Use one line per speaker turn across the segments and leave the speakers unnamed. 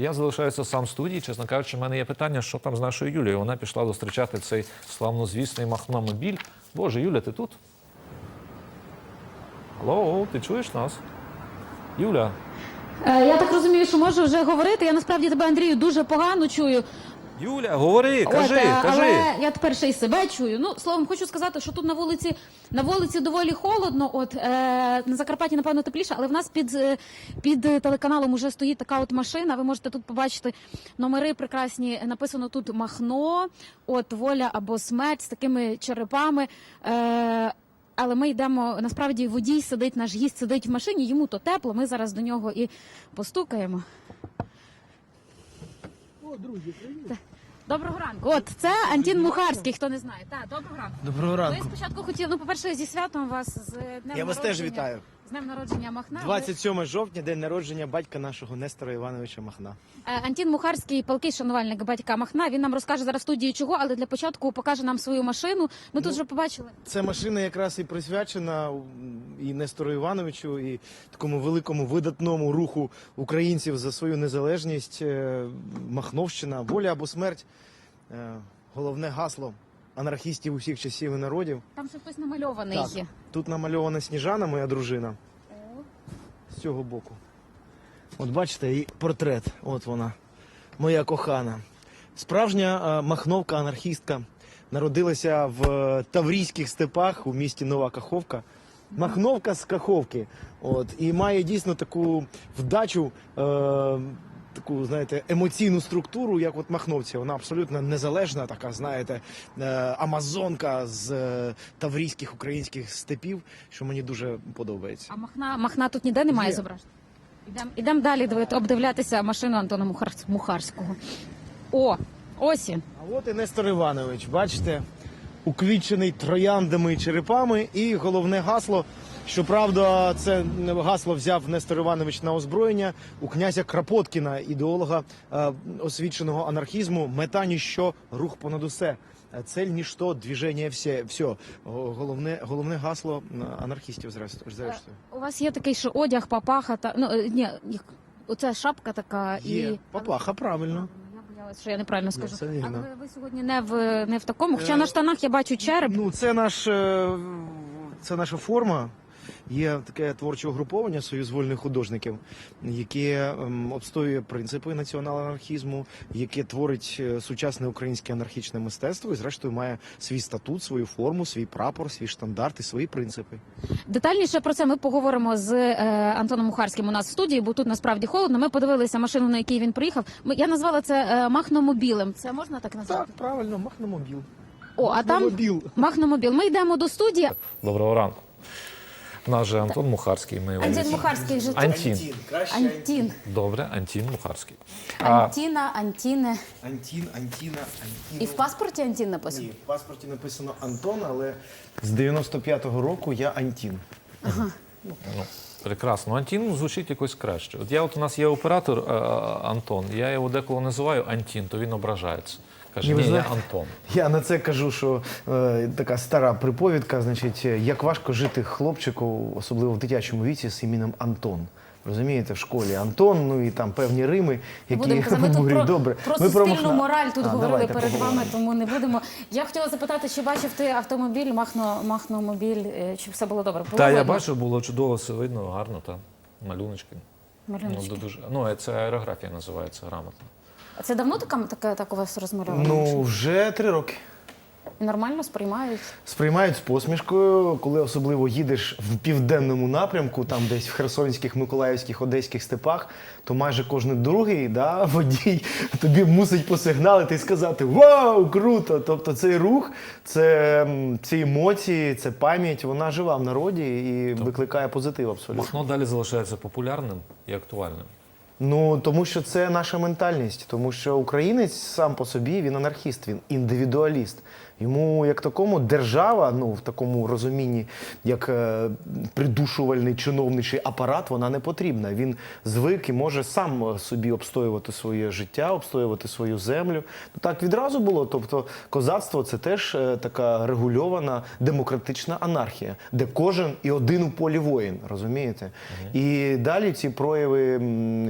Я залишаюся сам в студії. Чесно кажучи, в мене є питання, що там з нашою Юлією. Вона пішла зустрічати цей славнозвісний махномобіль. Боже, Юля, ти тут? Алло, ти чуєш нас? Юля,
Е, Я так розумію, що можу вже говорити. Я насправді тебе, Андрію, дуже погано чую.
Юля, говори, кажи,
От, е,
кажи.
Але я тепер ще й себе чую. Ну, словом, хочу сказати, що тут на вулиці на вулиці доволі холодно. От е, на Закарпатті, напевно, тепліше, але в нас під, е, під е, телеканалом уже стоїть така от машина. Ви можете тут побачити номери прекрасні. Написано тут Махно, от воля або смерть з такими черепами. Е, але ми йдемо насправді водій сидить, наш гість сидить в машині, йому то тепло. Ми зараз до нього і постукаємо.
О, друзі, привіт.
Доброго ранку. От це Антін Мухарський, хто не знає. Так, доброго ранку.
Доброго
Ми
ранку.
спочатку хотіли, ну, по-перше, зі святом вас з днем
Я вас теж вітаю.
З днем народження Махна.
27 жовтня, день народження батька нашого Нестора Івановича Махна.
Е, Антін Мухарський, палкий шанувальник батька Махна. Він нам розкаже зараз в студії чого, але для початку покаже нам свою машину. Ми тут вже побачили.
Ця машина якраз і присвячена і Нестору Івановичу, і такому великому видатному руху українців за свою незалежність. Е, Махновщина, воля або смерть. Е, Головне гасло анархістів усіх часів і народів.
Там ще хтось намальований
Так. Тут намальована Сніжана, моя дружина, цього боку. От бачите, її портрет. От вона, моя кохана. Справжня е, махновка, анархістка. Народилася в е, Таврійських степах у місті Нова Каховка. Махновка з Каховки. От, і має дійсно таку вдачу, е, таку, знаєте, емоційну структуру, як от махновці. Вона абсолютно незалежна, така, знаєте, е, амазонка з е, таврійських українських степів, що мені дуже подобається.
А Махна, Махна тут ніде немає
Є.
зображення. Ідемо ідем далі дивити, обдивлятися машину Антона Мухар... Мухарського. О, ось він.
А от і Нестор Іванович, бачите, уквітчений трояндами і черепами, і головне гасло. Щоправда, це гасло взяв Нестор Іванович на озброєння у князя Крапоткіна, ідеолога е, освіченого анархізму. Мета ніщо, рух понад усе. Е, Цель ніщо, движення все. все. Головне, головне гасло е, анархістів, зрештою. зрештою.
У вас є такий, що одяг, папаха та ну е, ні, оце шапка така
Є.
і
Папаха, правильно.
Що я неправильно скажу.
це.
Але ви, ви сьогодні не в не в такому. Хоча
Е,
на штанах я бачу череп.
Ну, це наш е, це наша форма. Є таке творче угруповання Союз вольних художників, яке ем, обстоює принципи націонал-анархізму, яке творить е, сучасне українське анархічне мистецтво і, зрештою, має свій статут, свою форму, свій прапор, свій штандарт і свої принципи.
Детальніше про це ми поговоримо з е, Антоном Мухарським у нас в студії, бо тут насправді холодно. Ми подивилися машину, на якій він приїхав. Ми, я назвала це е, махномобілем. Це можна так назвати?
Так, правильно, махномобіл.
О, а там
махномобіл.
Ми йдемо до студії.
Доброго ранку. Наш же Антон Мухарський. Ми його
Антін. Мухарський же
Антін.
краще
Антін.
Добре, Антін Мухарський. А,
Антіна, Антіне.
Антін, Антіна, Антіна.
І в паспорті Антін написано.
Ні, в паспорті написано Антон, але з 95-го року я Антін.
Ну, прекрасно. Антін звучить якось краще. От я от у нас є оператор е, Антон. Я його деколи називаю Антін, то він ображається. Каже,
Ні,
я Антон.
Я на це кажу, що е, така стара приповідка, значить, е, як важко жити хлопчику, особливо в дитячому віці, з іменем Антон. Розумієте, в школі Антон, ну і там певні рими, які
Будемо казати,
говорять,
про,
добре.
про
Ми
суспільну
Махна-
мораль тут
А,
говорили
давайте
перед
поговоримо.
вами, тому не будемо. Я хотіла запитати, чи бачив ти автомобіль, махно, махномобіль, е, чи все було добре? Було
Та я
видно?
бачу, було чудово, все видно, гарно, та малюночки.
Малюночки.
Ну, дуже, ну, це аерографія називається грамотно.
А Це давно така, така, так у вас розмальовано?
Ну, вже три роки.
І нормально сприймають?
Сприймають з посмішкою, коли особливо їдеш в південному напрямку, там десь в Херсонських, Миколаївських, Одеських степах, то майже кожен другий да, водій тобі мусить посигналити і сказати Вау, круто! Тобто цей рух, це ці емоції, це пам'ять, вона жива в народі і викликає позитив абсолютно.
Махно далі залишається популярним і актуальним.
Ну тому що це наша ментальність, тому що українець сам по собі він анархіст, він індивідуаліст. Йому, як такому, держава, ну в такому розумінні, як е, придушувальний чиновничий апарат, вона не потрібна. Він звик і може сам е, собі обстоювати своє життя, обстоювати свою землю. Ну так відразу було. Тобто, козацтво це теж е, така регульована демократична анархія, де кожен і один у полі воїн, розумієте? І далі ці прояви,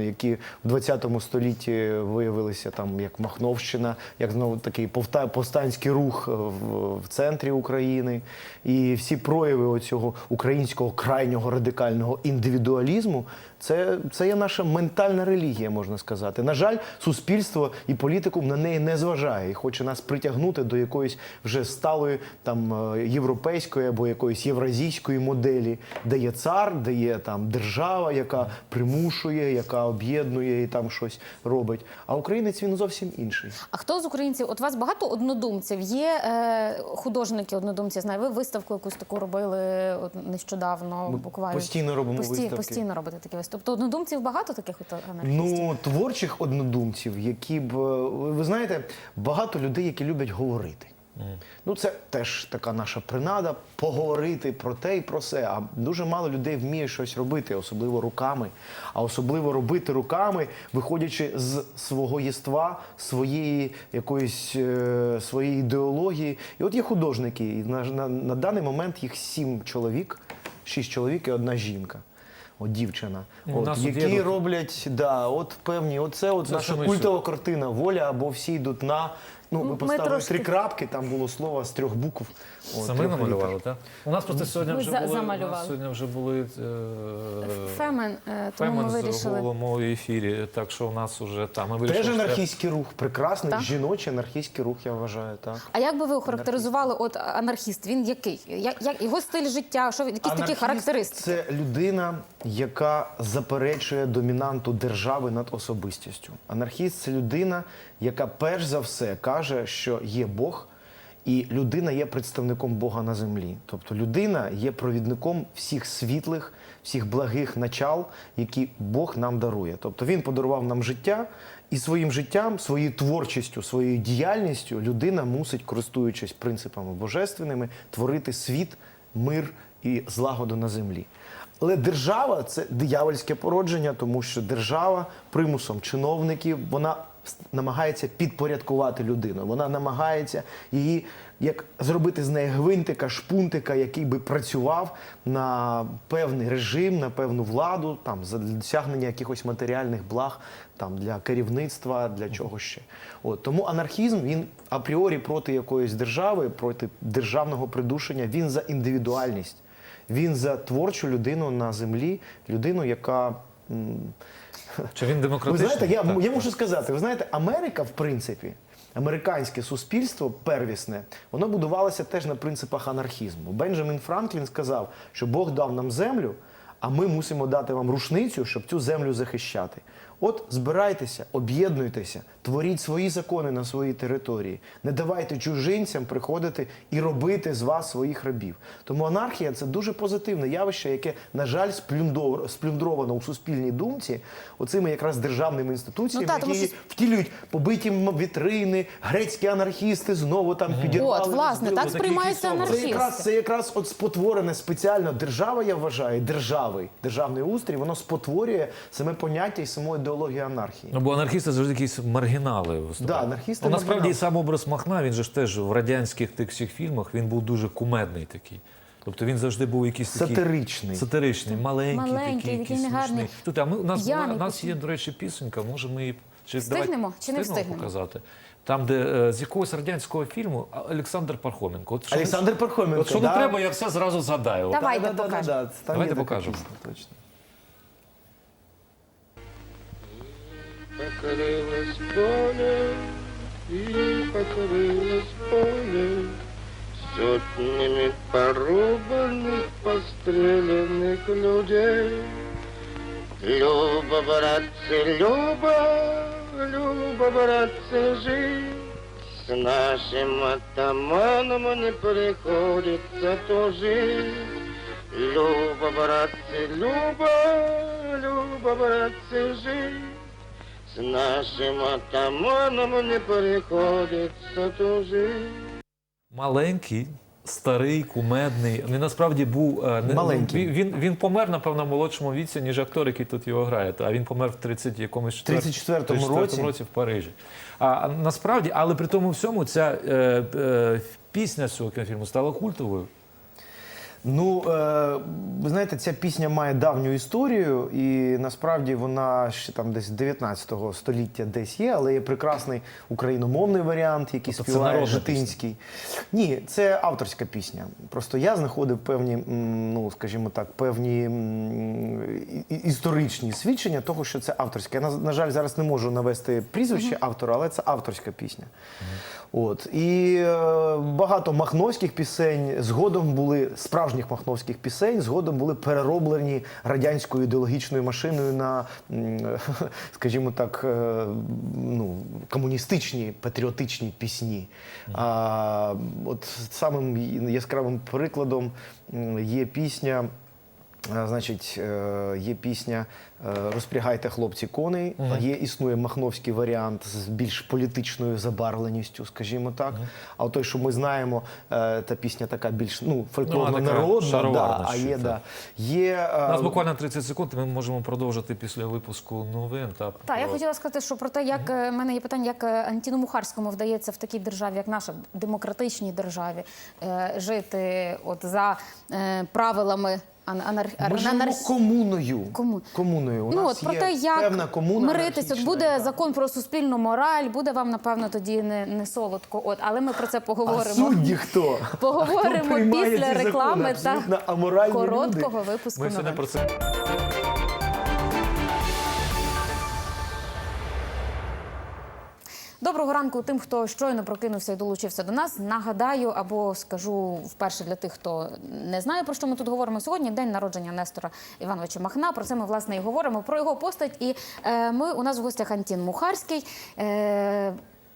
які в 20 столітті виявилися там як Махновщина, як знову такий повстанський рух е, в, центрі України, і всі прояви оцього українського крайнього радикального індивідуалізму. Це, це є наша ментальна релігія, можна сказати. На жаль, суспільство і політикум на неї не зважає і хоче нас притягнути до якоїсь вже сталої там е, європейської або якоїсь євразійської моделі, де є цар, де є там держава, яка примушує, яка об'єднує і там щось робить. А українець він зовсім інший.
А хто з українців? От у вас багато однодумців. Є е, художники однодумці. Знаю, ви виставку якусь таку робили от нещодавно.
Ми
буквально
постійно робимо виставки.
Постійно робите такі виставки. Тобто однодумців багато таких от анархістів?
Ну, творчих однодумців, які б е, ви ви знаєте, багато людей, які люблять говорити. Ну, це теж така наша принада поговорити про те і про все. А дуже мало людей вміє щось робити, особливо руками. А особливо робити руками, виходячи з свого єства, своєї якоїсь е, своєї ідеології. І от є художники, і на, на, на даний момент їх сім чоловік, шість чоловік і одна жінка. От дівчина, от,
нас є
які
тут-
роблять, да, от певні, оце от
Це
наша культова картина воля або всі йдуть на. Ну, ми
Ми
поставили
трошки-
три крапки, там було слово з трьох букв. От,
Самі намалювали,
літер.
так? У нас просто сьогодні вже
за-
були, у нас сьогодні вже були е,
Фемен, е, тому
Фемен
ми
з
вирішили.
головою ефірі, так що у нас вже там. Ми вирішили,
Теж
що
анархістський рух, прекрасний
Так?
жіночий анархістський рух, я вважаю, так.
А як би ви охарактеризували от анархіст? Він який? Як, як його стиль життя? Що він- якісь такі
Анархіст
характеристики?
Це людина, яка заперечує домінанту держави над особистістю. Анархіст це людина, яка перш за все каже, що є Бог, і людина є представником Бога на землі. Тобто людина є провідником всіх світлих, всіх благих начал, які Бог нам дарує. Тобто він подарував нам життя, і своїм життям, своєю творчістю, своєю діяльністю людина мусить, користуючись принципами божественними, творити світ, мир і злагоду на землі. Але держава це диявольське породження, тому що держава примусом чиновників вона намагається підпорядкувати людину. Вона намагається її як зробити з неї гвинтика, шпунтика, який би працював на певний режим, на певну владу, там за досягнення якихось матеріальних благ, там для керівництва, для чого ще. От тому анархізм він апріорі проти якоїсь держави, проти державного придушення. Він за індивідуальність. Він за творчу людину на землі, людину, яка.
Чи він
Ви знаєте, я, я можу сказати, ви знаєте, Америка, в принципі, американське суспільство первісне, воно будувалося теж на принципах анархізму. Бенджамін Франклін сказав, що Бог дав нам землю, а ми мусимо дати вам рушницю, щоб цю землю захищати. От збирайтеся, об'єднуйтеся, творіть свої закони на своїй території. Не давайте чужинцям приходити і робити з вас своїх рабів. Тому анархія це дуже позитивне явище, яке, на жаль, сплюндровано у суспільній думці оцими якраз державними інституціями,
Ну, та,
які
що-
втілюють побиті вітрини, грецькі анархісти знову там підірвали.
От, власне, так сприймаються
якісь
Це якраз, це якраз от спотворене спеціально держава, я вважаю, держави, державний устрій, воно спотворює саме поняття і саму ідеологію анархії.
Ну, бо анархісти завжди якісь маргінали виступають.
Да, анархісти
ну, насправді
маргінали.
і сам образ Махна, він же ж теж в радянських тих всіх фільмах він був дуже кумедний такий. Тобто він завжди був якийсь такий
Сатиричний.
сатиричний, маленький,
Маленький,
такий,
такий
якийсь
негарний.
смішний. Тут, а ми, у нас,
П'яний
у нас є, до речі, пісенька, може ми її чи
Встигнемо
давай-
чи не встигнемо?
показати. Там, де е, з якогось радянського фільму а, Олександр Пархоменко. От що не-
Олександр Пархоменко.
От що
да.
не треба, я все зразу згадаю. От.
Давайте
да, да, да,
покажемо.
да, там
Давайте покажемо.
пісня, Точно.
Покорилось поле, и покорилось поле Сотнями порубанных, постреленных людей. Люба, братцы, Люба, Люба, братцы, жить С нашим атаманом не приходится тужить. Люба, братцы, Люба, Люба, братцы, жить С нашим атаманом не приходится тужить.
Маленький, старий, кумедний. Він насправді був е, не-
Маленький.
Він, він, він помер, напевно, в молодшому віці, ніж актор, який тут його грає. А він помер в 30 якомусь
34-му
34-му
році.
році в Парижі. А, а насправді, але при тому всьому, ця е, е, пісня з цього кінофільму стала культовою.
Ну, е, ви знаєте, ця пісня має давню історію, і насправді вона ще там десь 19 століття десь є, але є прекрасний україномовний варіант, який
Тобто
співає Житинський. Ні, це авторська пісня. Просто я знаходив певні, ну скажімо так, певні історичні свідчення того, що це авторська. Я на, на жаль зараз не можу навести прізвище автора, але це авторська пісня. От і е, багато махновських пісень згодом були справжніх махновських пісень, згодом були перероблені радянською ідеологічною машиною на, скажімо так, е, ну, комуністичні патріотичні пісні. А, от самим яскравим прикладом є пісня. Е, Значить, е, є пісня е, Розпрягайте хлопці коней. Є існує махновський варіант з більш політичною забарвленістю, скажімо так. А той, що ми знаємо, та пісня така більш ну, фольклорно народна,
шароварна
да, а є, да, є
У нас буквально 30 секунд, ми можемо продовжити після випуску новин. Та,
Так, я хотіла сказати, що про те, як в мене є питання, як Антіну Мухарському вдається в такій державі, як наша демократичній державі, жити от за правилами анар-
ми живемо
анархі-
комуною.
Кому-
комуною. У
ну
нас
от про
є
те, як
певна комуна
миритись, от буде
яка-
закон про суспільну мораль, буде вам напевно тоді не, не солодко. От, але ми про це
А
поговоримо.
судді хто?
Поговоримо
Хто
після
ці закони?
реклами
Абсолютно
та
короткого люди.
випуску
Ми все
не
про це.
Доброго ранку тим, хто щойно прокинувся і долучився до нас. Нагадаю або скажу вперше для тих, хто не знає про що ми тут говоримо. Сьогодні день народження Нестора Івановича Махна. Про це ми власне і говоримо. Про його постать. І е, ми у нас в гостях Антін Мухарський, е,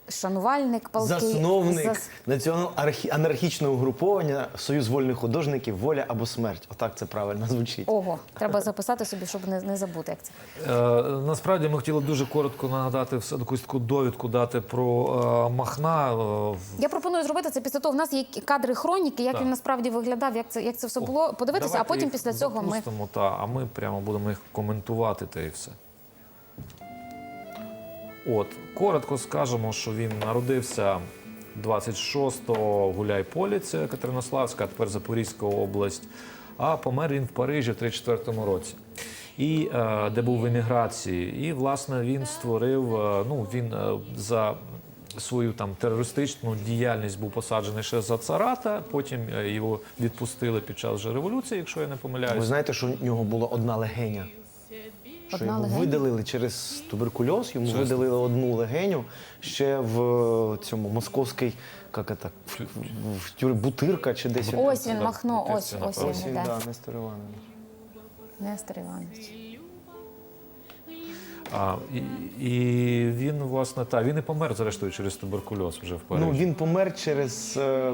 шанувальник палкий
Засновник
зас-
націонал-анархічного угруповання Союз вольних художників Воля або смерть. Отак це правильно звучить.
Ого, треба записати собі, щоб не, не забути, як це.
Е, насправді ми хотіли дуже коротко нагадати все якусь таку довідку дати про е, Махна. Е,
Я пропоную зробити це після того. В нас є кадри хроніки, як
Так.
він насправді виглядав, як це як це все було. Подивитися, а потім після цього ми
та, а ми прямо будемо їх коментувати та і все. От, коротко скажемо, що він народився 26-го в Гуляйполі, Катеринославська, а тепер Запорізька область. А помер він в Парижі в 34-му році. І е, де був в еміграції. І, власне, він створив, е, ну, він е, за свою там терористичну діяльність був посаджений ще за царата. Потім його відпустили під час вже революції, якщо я не помиляюсь.
Ви знаєте, що у нього була одна легеня. Що
Одна
його
легеня?
видалили через туберкульоз, йому
Чесно?
видалили одну легеню ще в цьому московській, як це, в, в, в тюр- бутирка чи десь.
ось він махно, ось ось.
Ось
він
він, да, Нестор Іванович.
Нестор Іванович.
А, і, і він, власне, та, він і помер, зрештою, через туберкульоз вже в Парижі.
Ну, він помер через е,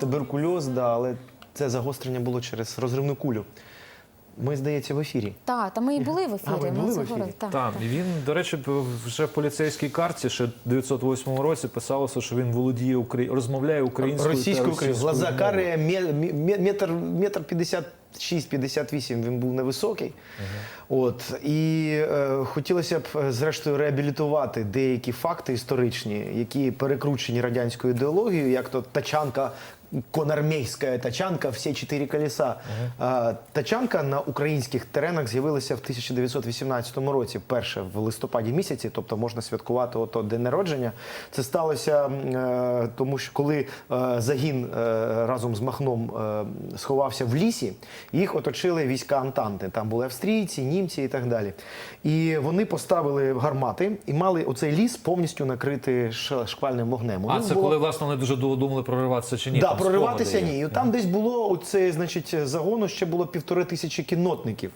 туберкульоз, да, але це загострення було через розривну кулю. Ми, здається, в ефірі.
Так, та ми і були в ефірі.
А, ви
ми
були в ефірі?
Так,
Так, і він, до речі, вже в поліцейській карті ще в 908 році писалося, що він володіє Украї... розмовляє українською
Російською Україною.
російською
Глаза
мовою.
карі, мє- мє- метр, метр 56-58 він був невисокий. От, і е, хотілося б, е, зрештою, реабілітувати деякі факти історичні, які перекручені радянською ідеологією, як то тачанка. Конармейська тачанка, всі чотири колеса. А, Тачанка на українських теренах з'явилася в 1918 році, перше в листопаді місяці, тобто можна святкувати ото день народження. Це сталося е, тому, що коли е, загін е, разом з Махном сховався в лісі, їх оточили війська Антанти. Там були австрійці, німці і так далі. І вони поставили гармати і мали оцей ліс повністю накрити шквальним вогнем. У
А це
було-
коли, власне, вони дуже думали прориватися чи ні?
Да, прориватися ні. І там десь було оце, значить, загону ще було півтори тисячі кіннотників.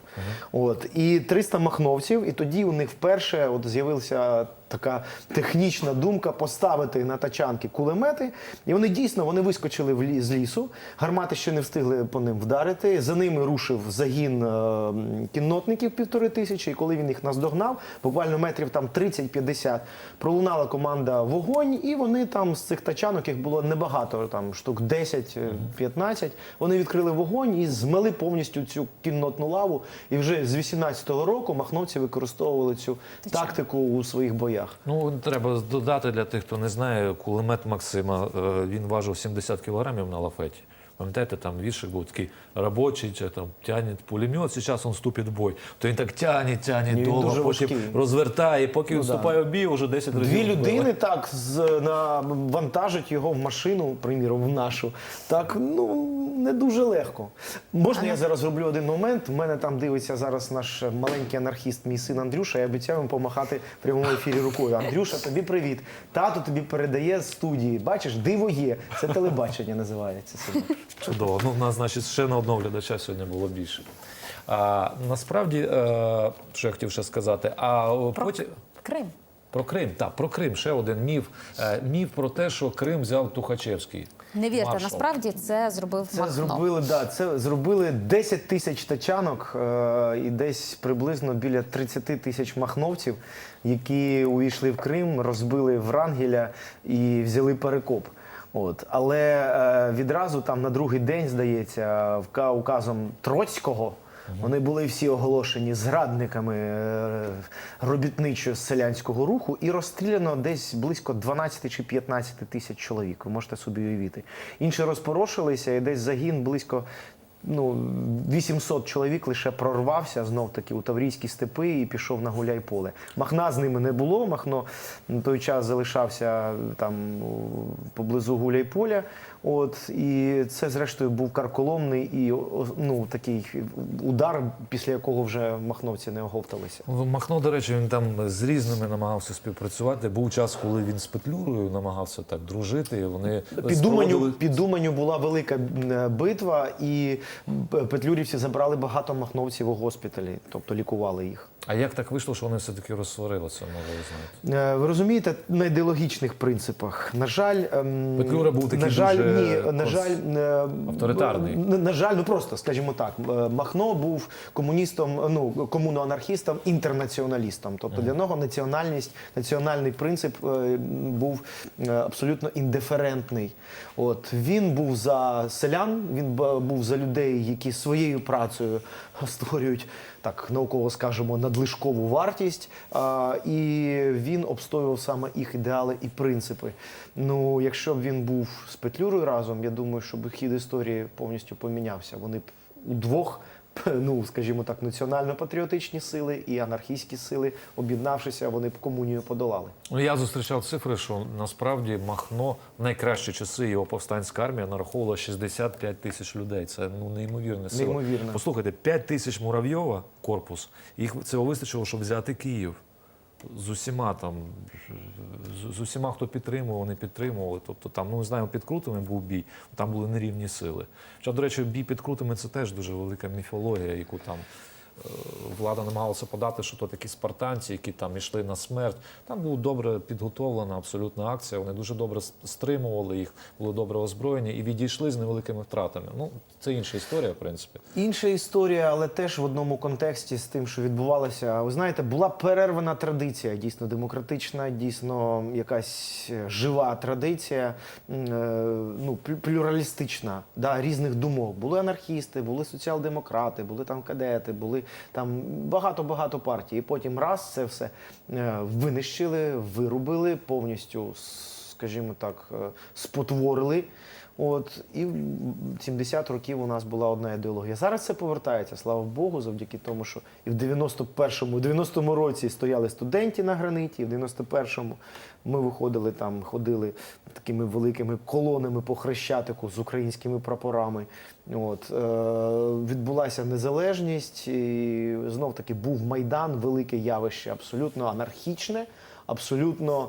От і 300 махновців. І тоді у них вперше от з'явився така технічна думка поставити на тачанки кулемети. І вони дійсно вони вискочили в лі- з лісу. Гармати ще не встигли по ним вдарити. За ними рушив загін е, кіннотників півтори тисячі. І коли він їх наздогнав, буквально метрів там 30-50, пролунала команда вогонь, і вони там з цих тачанок їх було небагато, там штук 10-15, Вони відкрили вогонь і змели повністю цю кіннотну лаву. І вже з 18-го року махновці використовували цю тактику у своїх боях.
Ну, треба додати для тих, хто не знає, кулемет Максима, е, він важив 70 кілограмів на лафеті. Пам'ятаєте, там віршик був такий робочий, чи там тягне пулемет, зараз він вступить в бой. То він так тягне, тягне
Він
довго, потім
важкий.
розвертає, поки він
Ну, да.
вступає в бій, вже 10 разів.
Дві
вбили.
людини так з, на, вантажать його в машину, приміром, в нашу. Так, ну не дуже легко. Можна я зараз зроблю один момент? У мене там дивиться зараз наш маленький анархіст, мій син Андрюша. Я обіцяю йому помахати в прямому ефірі рукою. Андрюша, тобі привіт. Тато тобі передає з студії. Бачиш, диво є. Це телебачення називається. син.
Чудово. Ну, у нас, значить, ще на одного глядача сьогодні було більше. А, насправді, е, що я хотів ще сказати, а
Про
потім.
Крим.
Про Крим, так, про Крим. Ще один міф. Е, міф про те, що Крим взяв Тухачевський.
Не вірте,
Маршал.
насправді це зробив
Це
Махно.
зробили, да, це зробили 10 тисяч тачанок е, і десь приблизно біля 30 тисяч махновців, які увійшли в Крим, розбили Врангеля і взяли перекоп. От. Але е, відразу там на другий день, здається, вка- указом Троцького. Вони були всі оголошені зрадниками е, робітничо-селянського руху і розстріляно десь близько 12 чи 15 тисяч чоловік. Ви можете собі уявити. Інші розпорошилися, і десь загін близько ну, 800 чоловік лише прорвався знов таки у Таврійські степи і пішов на гуляй-поле. Махна з ними не було. Махно на той час залишався там поблизу гуляй-поля. От і це, зрештою, був карколомний і ну такий удар, після якого вже махновці не оговталися.
Ну, Махно, до речі, він там з різними намагався співпрацювати. Був час, коли він з Петлюрою намагався так дружити. і Вони
Під Думаню, під Думаню була велика е, битва, і петлюрівці забрали багато махновців у госпіталі, тобто лікували їх.
А як так вийшло, що вони все-таки розсварилися, може ви знаєте?
Е, Ви розумієте, на ідеологічних принципах. На жаль, ем,
Петлюра був такий
на жаль,
дуже
ні, на жаль, е,
авторитарний.
На, жаль, ну просто скажімо так, е, Махно був комуністом, ну комуноанархістом, інтернаціоналістом. Тобто для нього національність, національний принцип е, був е, абсолютно індиферентний. От він був за селян, він був за людей, які своєю працею створюють так науково скажемо надлишкову вартість, і він обстоював саме їх ідеали і принципи. Ну, якщо б він був з Петлюрою разом, я думаю, що б хід історії повністю помінявся. Вони б удвох. Ну, скажімо так, національно-патріотичні сили і анархістські сили, об'єднавшися, вони б комунію подолали.
Ну, я зустрічав цифри, що насправді Махно в найкращі часи його повстанська армія нараховувала 65 тисяч людей. Це ну неймовірне сила.
Неймовірно.
Послухайте, 5 тисяч муравйова корпус. Їх цього вистачило, щоб взяти Київ. З усіма там, з, усіма, хто підтримував, не підтримували. Тобто там, ну не знаю, під Крутими був бій, там були нерівні сили. Хоча, до речі, бій під Крутими це теж дуже велика міфологія, яку там влада намагалася подати, що то такі спартанці, які там йшли на смерть. Там була добре підготовлена абсолютна акція. Вони дуже добре стримували їх, були добре озброєні і відійшли з невеликими втратами. Ну, це інша історія, в принципі.
Інша історія, але теж в одному контексті з тим, що відбувалося. Ви знаєте, була перервана традиція, дійсно демократична, дійсно якась е, жива традиція, е, ну, плю- плюралістична, да, різних думок. Були анархісти, були соціал-демократи, були там кадети, були там багато-багато партій. І потім раз це все е, винищили, вирубили повністю, скажімо так, е, спотворили. От і в 70 років у нас була одна ідеологія. Зараз це повертається, слава Богу, завдяки тому, що і в 91-му, в 90-му році стояли студенти на граниті, і в 91-му ми виходили там, ходили такими великими колонами по хрещатику з українськими прапорами. От е, відбулася незалежність, і знов таки був майдан, велике явище, абсолютно анархічне, абсолютно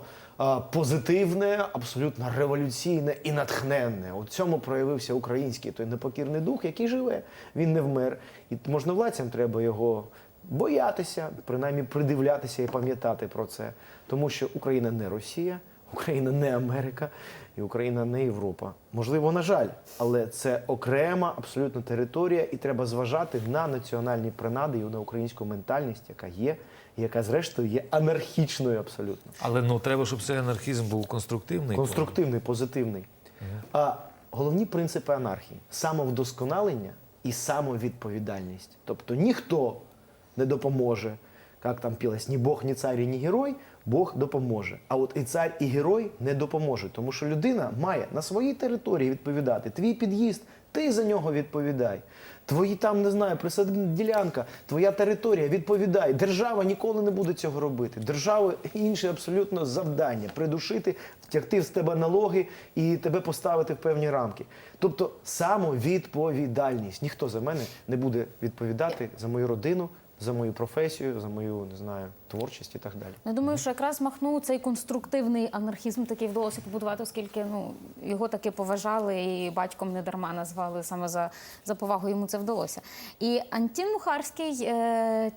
позитивне, абсолютно революційне і натхненне. У цьому проявився український той непокірний дух, який живе. Він не вмер. І можновладцям треба його боятися, принаймні придивлятися і пам'ятати про це. Тому що Україна не Росія, Україна не Америка і Україна не Європа. Можливо, на жаль, але це окрема абсолютно територія, і треба зважати на національні принади і на українську ментальність, яка є, і яка зрештою є анархічною абсолютно.
Але ну треба, щоб цей анархізм був конструктивний.
Конструктивний, позитивний. А головні принципи анархії самовдосконалення і самовідповідальність. Тобто ніхто не допоможе, як там пілось, ні Бог, ні цар, ні герой, Бог допоможе. А от і цар, і герой не допоможе, тому що людина має на своїй території відповідати. Твій під'їзд, ти за нього відповідай. Твої там не знаю, присадибна ділянка, твоя територія, відповідай. Держава ніколи не буде цього робити. Держава інше абсолютно завдання придушити, втягти з тебе налоги і тебе поставити в певні рамки. Тобто самовідповідальність. Ніхто за мене не буде відповідати за мою родину, за мою професію, за мою не знаю творчість і так далі.
Я думаю, що якраз Махну цей конструктивний анархізм такий вдалося побудувати, оскільки ну його таки поважали і батьком не дарма назвали саме за, за повагу йому це вдалося. І Антін Мухарський. Е-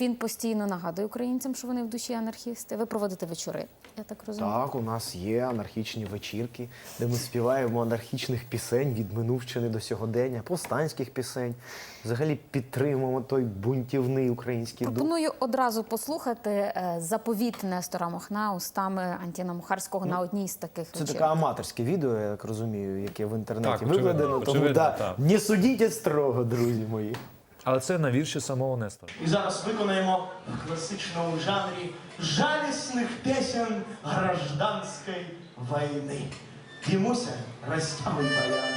він постійно нагадує українцям, що вони в душі анархісти. Ви проводите вечори, я так розумію.
Так, у нас є анархічні вечірки, де ми співаємо анархічних пісень від минувщини до сьогодення, повстанських пісень. Взагалі підтримуємо той бунтівний український дух.
Пропоную одразу послухати е, заповіт Нестора Махна устами Антіна Мухарського на одній з таких
Це
вечірок.
таке аматорське відео, я так розумію, яке в інтернеті
Так, очевидно.
Тому
очевидно,
да,
так.
не судіть строго, друзі мої.
Але це на вірші самого Нестора.
І зараз виконаємо в класичному жанрі жалісних пісень гражданської війни. П'ємося ростями баян.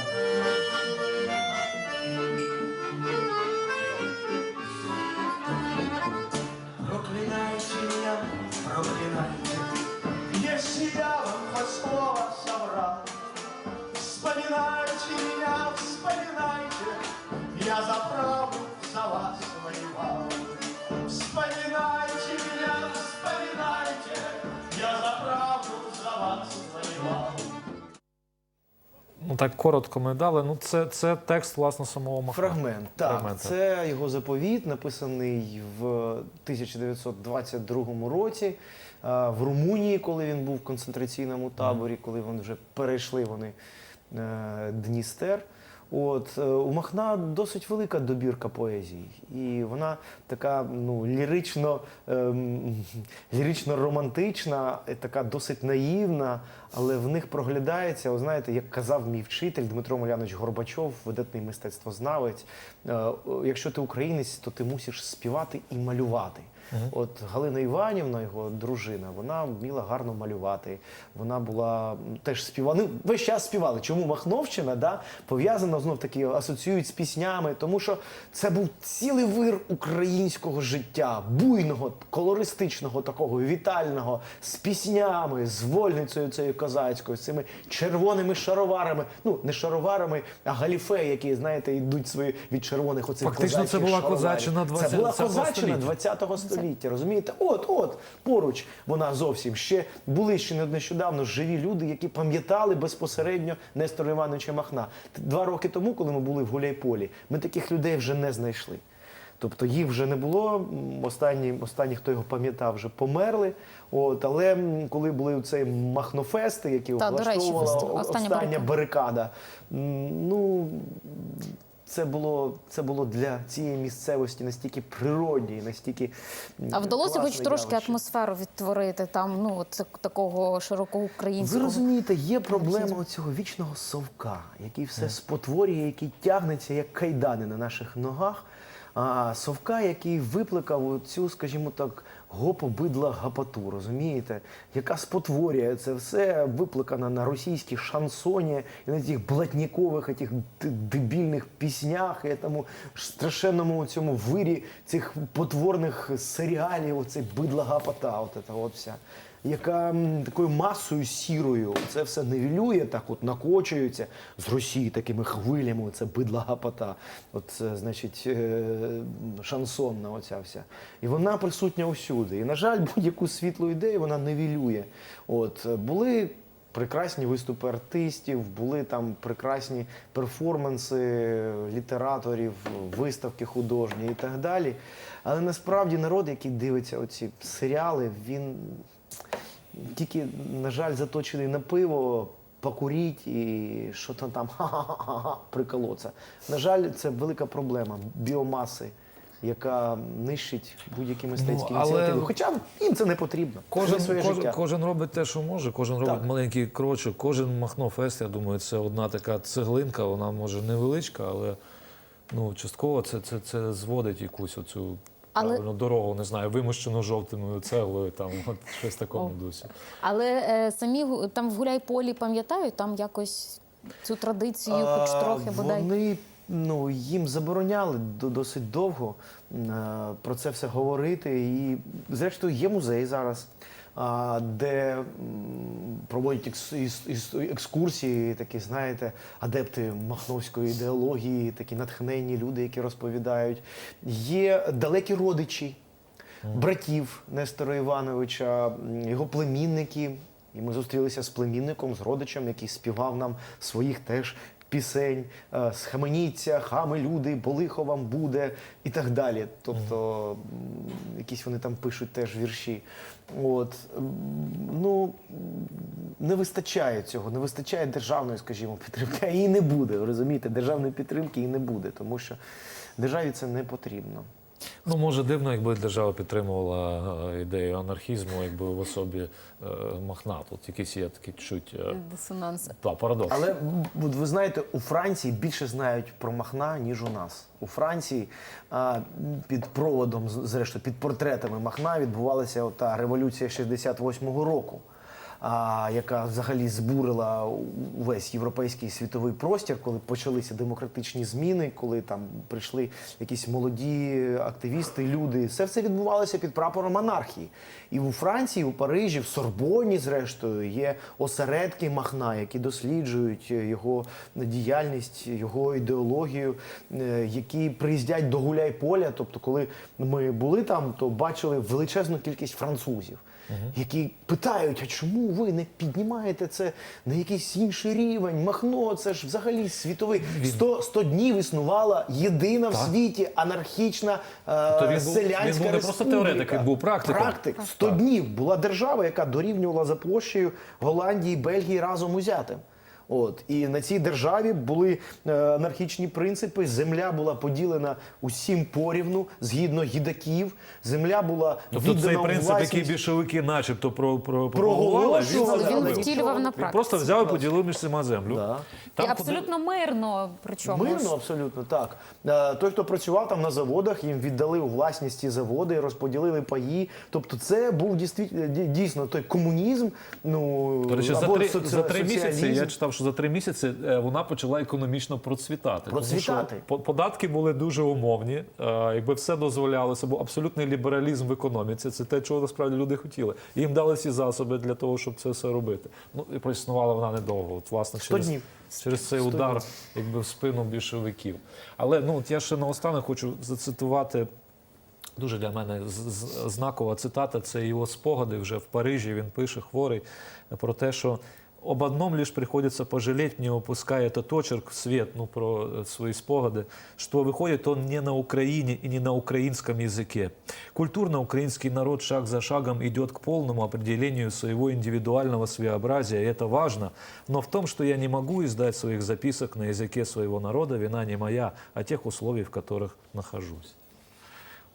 Проклинайте меня, проклинайте, если я вам хоть слово соврал. Вспоминайте меня, вспоминайте, я за правду вас воевал. Вспоминайте меня, вспоминайте, я за правду за вас воевал.
Ну так коротко ми дали. Ну це, це текст власне самого Махна.
Фрагмент, так.
Фрагмент,
це його заповіт, написаний в 1922 році в Румунії, коли він був в концентраційному таборі, коли вони вже перейшли вони е, Дністер. От е, у Махна досить велика добірка поезії, і вона така ну лірично, ем, лірично романтична, е, така досить наївна, але в них проглядається, ви знаєте, як казав мій вчитель Дмитро Молянович Горбачов, видатний мистецтвознавець. е, Якщо ти українець, то ти мусиш співати і малювати. От Галина Іванівна, його дружина, вона вміла гарно малювати. Вона була теж співала. Ну, весь час співали. Чому Махновщина да, пов'язана знов таки асоціюють з піснями, тому що це був цілий вир українського життя, буйного, колористичного, такого вітального, з піснями, з вольницею цією козацькою, з цими червоними шароварами. Ну, не шароварами, а галіфе, які, знаєте, йдуть свої від червоних оцих
Фактично, це була
шароварів.
козаччина
Це була
20-го
козаччина 20-го століття, розумієте? От, от, поруч вона зовсім ще були ще не- нещодавно живі люди, які пам'ятали безпосередньо Нестора Івановича Махна. Два роки тому, коли ми були в Гуляйполі, ми таких людей вже не знайшли. Тобто їх вже не було. Останні, останні хто його пам'ятав, вже померли. От, але коли були цей Махнофести, які
Та, до речі,
влаштовувала
Остання
остання
барикада.
Ну це було, це було для цієї місцевості настільки природні, настільки
А вдалося хоч трошки
явище.
атмосферу відтворити там, ну от такого широкого
Ви розумієте, є проблема цього вічного совка, який все спотворює, який тягнеться як кайдани на наших ногах. А совка, який викликав цю, скажімо так, гопобидла гапату, розумієте, яка спотворює це все випликана на російській шансоні і на цих блатнікових, этих дебільних піснях, і тому страшенному цьому вирі цих потворних серіалів, оцей бидла гапота, от от вся яка такою масою сірою це все невілює, так от накочується з Росії такими хвилями. Це бидла гапота. От значить, е, шансонна оця вся. І вона присутня усюди. І, на жаль, будь-яку світлу ідею вона невілює. От е, були. прекрасні виступи артистів, були там прекрасні перформанси літераторів, виставки художні і так далі. Але насправді народ, який дивиться оці серіали, він тільки, на жаль, заточений на пиво, покуріть і що то там ха-ха-ха приколоться. На жаль, це велика проблема біомаси, яка нищить будь-які мистецькі
Ну, але-
ініціативи. Хоча їм це не потрібно.
Кожен,
своє
кожен,
життя.
кожен робить те, що може, кожен робить
Так.
маленький крочок, кожен Махно Фест, я думаю, це одна така цеглинка, вона може невеличка, але ну, частково це, це, це зводить якусь оцю
Але-
правильно, дорогу, не знаю, вимощену жовтиною цеглою, там от щось такому дусі.
Але е, самі там в Гуляйполі пам'ятають, там якось цю традицію, хоч трохи бодай.
Вони ну, їм забороняли до- досить довго е, про це все говорити. І, зрештою, є музей зараз, де проводять екскурсії, такі, знаєте, адепти махновської ідеології, такі натхненні люди, які розповідають. Є далекі родичі. Братів Нестора Івановича, його племінники, і ми зустрілися з племінником, з родичем, який співав нам своїх теж пісень. е, Схаменіться, хами люди, болихо вам буде і так далі. Тобто якісь вони там пишуть теж вірші. От ну не вистачає цього, не вистачає державної, скажімо, підтримки. А її не буде. Розумієте, державної підтримки і не буде, тому що державі це не потрібно.
Ну, може, дивно, якби держава підтримувала е, ідею анархізму, якби в особі е, Махна. Тут якийсь є такий чуть е,
Дисонанс.
та, парадокс.
Але ви знаєте, у Франції більше знають про Махна, ніж у нас. У Франції під проводом, зрештою, під портретами Махна відбувалася та революція 68-го року. Яка взагалі збурила увесь європейський світовий простір, коли почалися демократичні зміни, коли там прийшли якісь молоді активісти, люди. Все це відбувалося під прапором анархії. І у Франції, у Парижі, в Сорбоні, зрештою, є осередки Махна, які досліджують його діяльність, його ідеологію, е, які приїздять до Гуляйполя. Тобто, коли ми були там, то бачили величезну кількість французів. Які питають, а чому ви не піднімаєте це на якийсь інший рівень? Махно, це ж взагалі світовий 100, 100 днів існувала єдина в світі анархічна е,
То він був-
селянська
він був не просто
республіка.
теоретик, він був практиком.
Практик. 100 днів була держава, яка дорівнювала за площею Голландії, Бельгії разом узятим. От і на цій державі були е, анархічні принципи. Земля була поділена усім порівну згідно їдаків. Земля була
Тобто
віддана
цей принцип,
власність.
який більшовики начебто про, про,
Проголошували,
він
він втілював на практиці.
просто взяв і поділив між всіма землю.
Да.
Там
і абсолютно мирно, причому
Мирно, абсолютно так. Е, Той, хто працював там на заводах, їм віддали у власність ці заводи, розподілили паї. Тобто, це був дійсно, дійсно той комунізм. Ну
До речі, за три,
соці-
за три місяці я читав, що за три місяці е, вона почала економічно процвітати.
Процвітати.
Тому що податки були дуже умовні, е, якби все дозволялося, був абсолютний лібералізм в економіці. Це те, чого насправді люди хотіли. Їм дали всі засоби для того, щоб це все робити. Ну і проіснувала вона недовго. От, власне, через,
днів.
через цей удар,
днів.
якби в спину більшовиків. Але ну от я ще наостанок хочу зацитувати. Дуже для мене знакова цитата. Це його спогади вже в Парижі. Він пише хворий про те, що об одном лишь приходится пожалеть, не упуская этот очерк в свет, ну, про э, свои спогади, что выходит он не на Украине и не на украинском языке. Культурно украинский народ шаг за шагом идет к полному определению своего индивидуального своеобразия, и это важно. Но в том, что я не могу издать своих записок на языке своего народа, вина не моя, а тех условий, в которых нахожусь.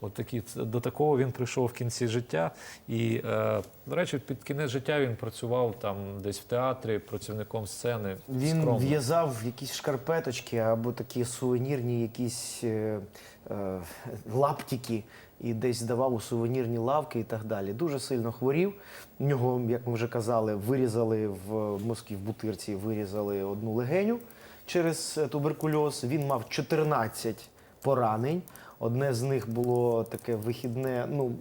От такі, до такого він прийшов в кінці життя. І, е, до речі, під кінець життя він працював там десь в театрі, працівником сцени.
Він
скромно.
в'язав якісь шкарпеточки або такі сувенірні якісь е, е, лаптики і десь здавав у сувенірні лавки і так далі. Дуже сильно хворів. Нього, як ми вже казали, вирізали в Москві в Бутирці, вирізали одну легеню через е, туберкульоз. Він мав 14 поранень. Одне з них було таке вихідне, ну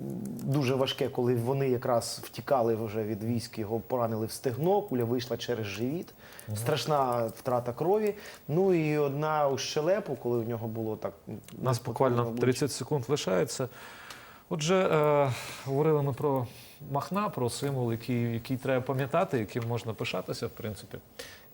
дуже важке, коли вони якраз втікали вже від військ, його поранили в стегно, куля вийшла через живіт. Страшна втрата крові. Ну і одна у щелепу, коли в нього було так.
У нас буквально 30 секунд лишається. Отже, е, говорили ми про Махна, про символ, який, який треба пам'ятати, яким можна пишатися, в принципі.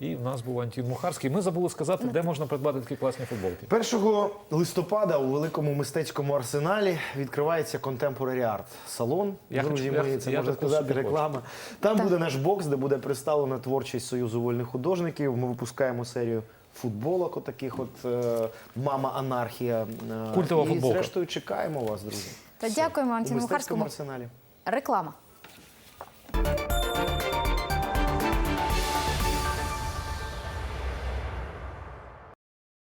І в нас був Антін Мухарський. Ми забули сказати, де можна придбати такі класні футболки.
1 листопада у великому мистецькому арсеналі відкривається Contemporary Art салон.
Я
Друзі
хочу- я-
мої, це
я
можна
таку
сказати,
собі хочу.
реклама. Там буде наш бокс, де буде представлена творчість Союзу вольних художників. Ми випускаємо серію футболок, отаких от е, мама анархія. Е,
Культова
і
футболка.
зрештою чекаємо вас, друзі.
Та
Все.
дякуємо
у
Антону
мистецькому
Мухарському.
арсеналі.
Реклама.